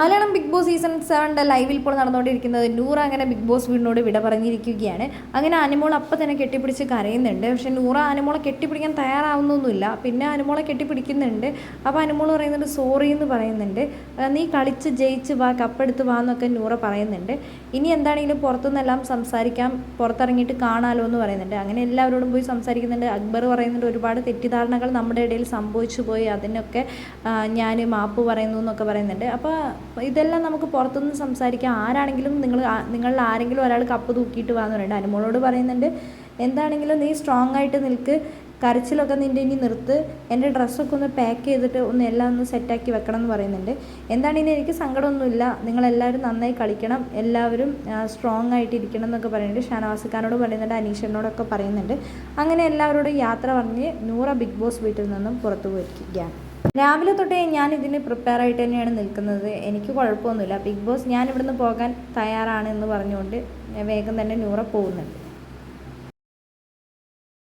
Malayalam big boss season സെവന്റെ ലൈവിൽ ഇപ്പോൾ നടന്നുകൊണ്ടിരിക്കുന്നത് നൂറ അങ്ങനെ ബിഗ് ബോസ് വീടിനോട് വിട പറഞ്ഞിരിക്കുകയാണ്. അങ്ങനെ അനുമോൾ അപ്പം തന്നെ കെട്ടിപ്പിടിച്ച് കരയുന്നുണ്ട്. പക്ഷേ നൂറ അനുമോളെ കെട്ടിപ്പിടിക്കാൻ തയ്യാറാവുന്നൊന്നുമില്ല. പിന്നെ അനുമോളെ കെട്ടിപ്പിടിക്കുന്നുണ്ട്. അപ്പോൾ അനുമോൾ പറയുന്നുണ്ട് സോറി എന്ന് പറയുന്നുണ്ട്. "ആ, നീ കളിച്ച് ജയിച്ച് വാ കപ്പെടുത്ത് വാ എന്നൊക്കെ നൂറ പറയുന്നുണ്ട്. ഇനി എന്താണെങ്കിലും പുറത്തുനിന്നെല്ലാം സംസാരിക്കാം പുറത്തിറങ്ങിയിട്ട് കാണാലോ എന്ന് പറയുന്നുണ്ട്. അങ്ങനെ എല്ലാവരോടും പോയി സംസാരിക്കുന്നുണ്ട്. അക്ബർ പറയുന്നുണ്ട് ഒരുപാട് തെറ്റിദ്ധാരണകൾ നമ്മുടെ ഇടയിൽ സംഭവിച്ചു പോയി. അതിനൊക്കെ ഞാൻ മാപ്പ് പറയുന്നു എന്നൊക്കെ പറയുന്നുണ്ട്. അപ്പോൾ ഇതെല്ലാം നമുക്ക് പുറത്തുനിന്ന് സംസാരിക്കാം. ആരാണെങ്കിലും നിങ്ങൾ നിങ്ങളിൽ ആരെങ്കിലും ഒരാൾ കപ്പ് തൂക്കിയിട്ട് വാന്ന് പറയുന്നുണ്ട്. അനുമോളോട് പറയുന്നുണ്ട് എന്താണെങ്കിലും നീ സ്ട്രോങ് ആയിട്ട് നിൽക്ക്. കരച്ചിലൊക്കെ നിന്റെ ഇനി നിർത്ത്. എന്റെ ഡ്രസ്സൊക്കെ ഒന്ന് പാക്ക് ചെയ്തിട്ട് ഒന്ന് എല്ലാം ഒന്ന് സെറ്റാക്കി വെക്കണം എന്ന് പറയുന്നുണ്ട്. എന്താണെങ്കിലും എനിക്ക് സങ്കടമൊന്നുമില്ല. നിങ്ങളെല്ലാവരും നന്നായി കളിക്കണം. എല്ലാവരും സ്ട്രോങ് ആയിട്ട് ഇരിക്കണം എന്നൊക്കെ പറയുന്നുണ്ട്. ഷാനവാസിക്കാരനോട് പറയുന്നുണ്ട് അനീഷനോടൊക്കെ പറയുന്നുണ്ട്. അങ്ങനെ എല്ലാവരോടും യാത്ര പറഞ്ഞ് നൂറ ബിഗ് ബോസ് വീട്ടിൽ നിന്നും പുറത്തു പോയിരിക്കുകയാണ്. രാവിലെ തൊട്ടേ ഞാൻ ഇതിന് പ്രിപ്പയർ ആയിട്ട് തന്നെയാണ് നിൽക്കുന്നത്. എനിക്ക് കുഴപ്പമൊന്നുമില്ല. ബിഗ് ബോസ് ഞാൻ ഇവിടുന്ന് പോകാൻ തയ്യാറാണ് എന്ന് പറഞ്ഞുകൊണ്ട് വേഗം തന്നെ നൂറ പോകുന്നുണ്ട്.